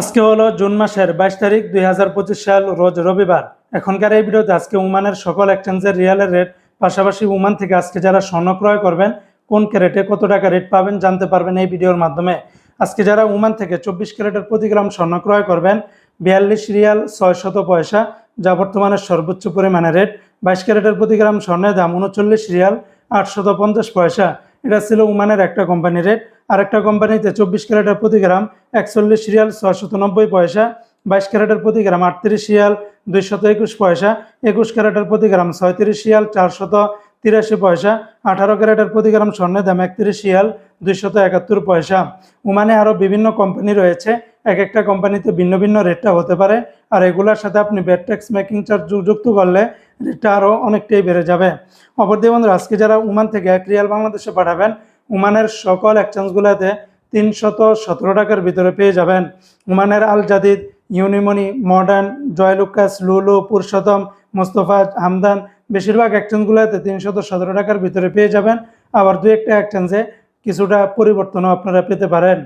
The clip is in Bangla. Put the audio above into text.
আজকে হলো জুন মাসের বাইশ তারিখ দুই হাজার পঁচিশ সাল রোজ রবিবার। এখনকার এই ভিডিওতে আজকে উমানের সকল এক্সচেঞ্জের রিয়ালের রেট পাশাপাশি উমান থেকে আজকে যারা স্বর্ণ ক্রয় করবেন, কোন ক্যারেটে কত টাকা রেট পাবেন জানতে পারবেন এই ভিডিওর মাধ্যমে। আজকে যারা উমান থেকে চব্বিশ ক্যারেটের প্রতি গ্রাম স্বর্ণ ক্রয় করবেন, বিয়াল্লিশ রিয়াল ছয় শত পয়সা, যা বর্তমানে সর্বোচ্চ পরিমাণে রেট বাইশ ক্যারেটের প্রতি গ্রাম স্বর্ণের দাম উনচল্লিশ রিয়াল আটশত পঞ্চাশ পয়সা। এটা ছিল উমানের একটা কোম্পানি রেট আর একটা কোম্পানিতে চব্বিশ ক্যারেটের প্রতি গ্রাম, একচল্লিশ রিয়াল ছশত নব্বই পয়সা, বাইশ ক্যারেটের প্রতি গ্রাম আটত্রিশ রিয়াল দুইশত একুশ পয়সা, একুশ ক্যারেটের প্রতি গ্রাম ছয়ত্রিশ রিয়াল চারশত তিরাশি পয়সা, আঠারো ক্যারেটের প্রতি গ্রাম স্বর্ণের দাম একত্রিশ রিয়াল, দুইশত একাত্তর পয়সা। উমানে আরও বিভিন্ন কোম্পানি রয়েছে, এক একটা কোম্পানিতে ভিন্ন ভিন্ন রেটটা হতে পারে, আর এগুলোর সাথে আপনি ব্যাট ট্যাক্স, মেকিং চার্জ যুক্ত করলে রেটটা আরও অনেকটাই বেড়ে যাবে। অপরদিকে বন্ধুরা, আজকে যারা উমান থেকে এক রিয়াল বাংলাদেশে পাঠাবেন, উমানের সকল এক্সচেঞ্জগুলোতে তিনশত সতেরো টাকার ভিতরে পেয়ে যাবেন। উমানের আল জাদিদ ইউনিমনি, মডার্ন, জয়লুকাস, লুলু, পুরুষোত্তম, মোস্তফা, হামদান বেশিরভাগ এক্সচেঞ্জগুলোতে তিনশত সতেরো টাকার ভিতরে পেয়ে যাবেন। আবার দু একটা এক্সচেঞ্জে কিছুটা পরিবর্তনও আপনারা পেতে পারেন।